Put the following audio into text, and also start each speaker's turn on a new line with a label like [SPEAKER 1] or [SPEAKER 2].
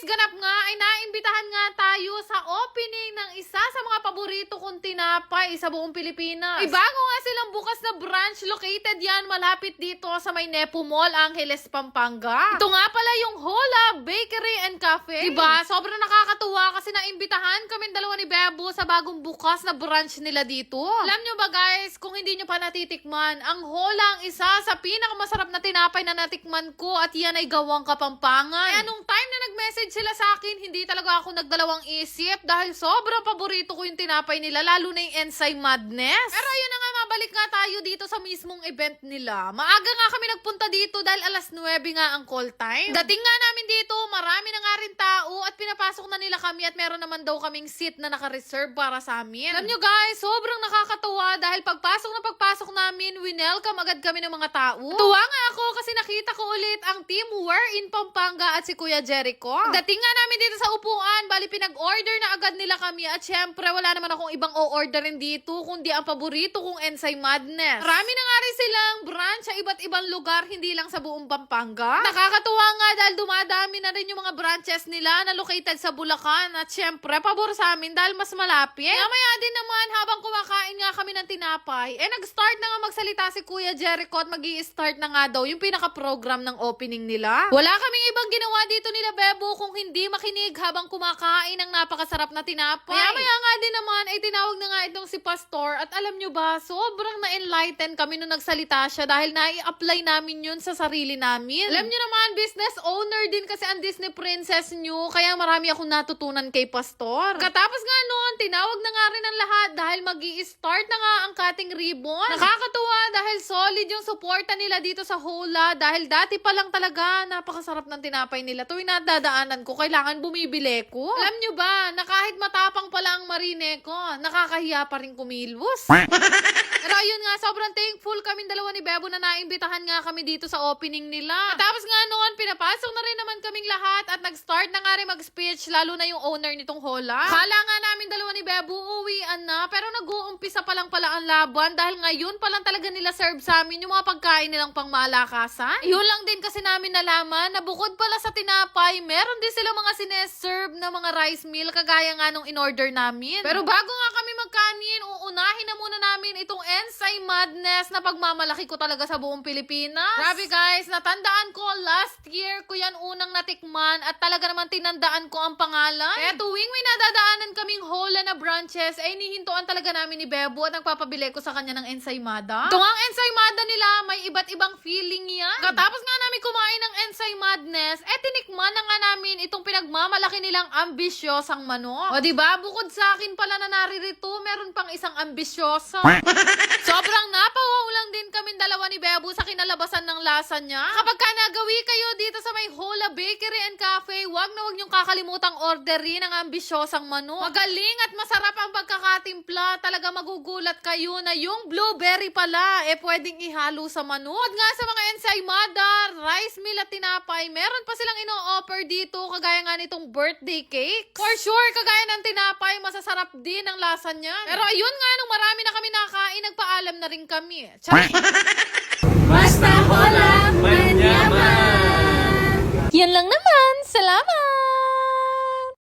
[SPEAKER 1] guys, ganap nga ay naimbitahan nga tayo sa opening ng isa sa mga paborito kong tinapay sa buong Pilipinas. Ay, bago nga silang bukas na branch, located yan malapit dito sa may Nepo Mall, Angeles, Pampanga. Ito nga pala yung Hola Bakery and Cafe. Diba? Sobrang nakakatuwa kasi naimbitahan kami dalawa ni Bebo sa bagong bukas na branch nila dito. Alam nyo ba guys, kung hindi nyo pa natitikman, ang Hola ang isa sa pinakamasarap na tinapay na natikman ko at yan ay gawang kapampangan. Kaya nung time nag-message sila sa akin, hindi talaga ako nagdalawang isip dahil sobrang paborito ko yung tinapay nila, lalo na yung Ensay Madness. Pero ayun na nga, mabalik nga tayo dito sa mismong event nila. Maaga nga kami nagpunta dito dahil alas 9 nga ang call time. Dating nga namin dito, marami na nga rin tao at pinapasok na nila kami at meron naman daw kaming seat na naka-reserve para sa amin. Alam nyo guys, sobrang nakakatuwa dahil pagpasok na pagpasok namin, winelcome agad kami ng mga tao. Tuwa nga ako kasi nakita ko ulit ang team Where in Pampanga at si Kuya Jericho. Dating nga namin dito sa upuan, bali pinag-order na agad nila kami at syempre wala naman akong ibang o-orderin dito kundi ang paborito kong Ensay Madness. Marami na nga rin silang branch sa iba't ibang lugar, hindi lang sa buong Pampanga. Nakakatuwa nga dahil dumadami na rin yung mga branches nila na located sa Bulacan at syempre pabor sa amin dahil mas malapit. Mamaya din naman habang kumakain nga kami ng tinapay, eh nag-start na nga magsalita si Kuya Jericho at mag start na nga daw yung pinaka-program ng opening nila. Wala kaming ibang ginawa dito nila Bebo kung hindi makinig habang kumakain ng napakasarap na tinapay. Maya-maya nga din naman ay tinawag na nga itong si Pastor at alam nyo ba, sobrang na-enlighten kami nung nagsalita siya dahil nai-apply namin yun sa sarili namin. Alam nyo naman, business owner din kasi ang Disney princess nyo, kaya marami akong natutunan kay Pastor. Katapos nga noon, tinawag na nga rin ang lahat dahil mag start na nga ang cutting ribbon. Nakakatuwa dahil solid yung suporta nila dito sa Hola dahil dati pa lang talaga napakasarap ng tinapay nila. Tuwing nadadaanan ko, kailangan bumibili ko. Alam nyo ba, na kahit matapang pala ang marine ko, nakakahiya pa rin kumilos. Pero ayun nga, sobrang thankful kami dalawa ni Bebo na naimbitahan nga kami dito sa opening nila. At tapos nga noon, pinapasok na rin naman kaming lahat at nag-start na nga rin mag-speech, lalo na yung owner nitong Hola. Kala nga namin dalawa ni Bebo, uwian na, pero nag-uumpisa pa lang pala ang laban dahil ngayon pa lang talaga nila serve sa amin yung mga pagkain nilang pangmalakasan. Yun lang din kasi namin nalaman na bukod pala sa tinapay, meron din sila mga sineserve na mga rice meal kagaya nga nung in-order namin. Pero bago nga kami magkanin, uunahin na muna namin itong Ensay Madness na pagmamalaki ko talaga sa buong Pilipinas. Grabe guys, natandaan ko last year ko yan unang natikman at talaga naman tinandaan ko ang pangalan. Kaya tuwing may nadadaanan kaming hola na branches, ay nihintuan talaga namin ni Bebo at nagpapabili ko sa kanya ng ensaymada. Ito nga ang ensaymada nila, may iba't ibang feeling yan. Katapos nga namin kumain ng ensay madness, eh tinikman na nga namin itong pinagmamalaki nilang ambisyosang manok. O diba, bukod sa akin pala na naririto, meron pang isang ambisyosa. Sobrang napawaulang din kami dalawa ni Bebo sa kinalabasan ng lasa niya. Kapag ka nagawi kayo dito sa may Hola Bakery and Cafe, wag na wag niyong kakalimutang orderin ang ambisyosang manok. Magaling at masarap ang pagkakatimpla. Talaga magugulat kayo na yung blueberry pala, eh pwedeng ihalo sa manok. At nga sa mga ensaymada, rice meal at tinapay, meron pa silang ino-offer dito, kagaya nga nitong birthday cake. For sure, kagaya ng tinapay, masasarap din ang lasa niya. Pero ayun nga, nung marami na kami nakain, nagpaalam na rin kami. Tsaka,
[SPEAKER 2] Basta hola, manyaman!
[SPEAKER 1] yan lang naman. Salamat!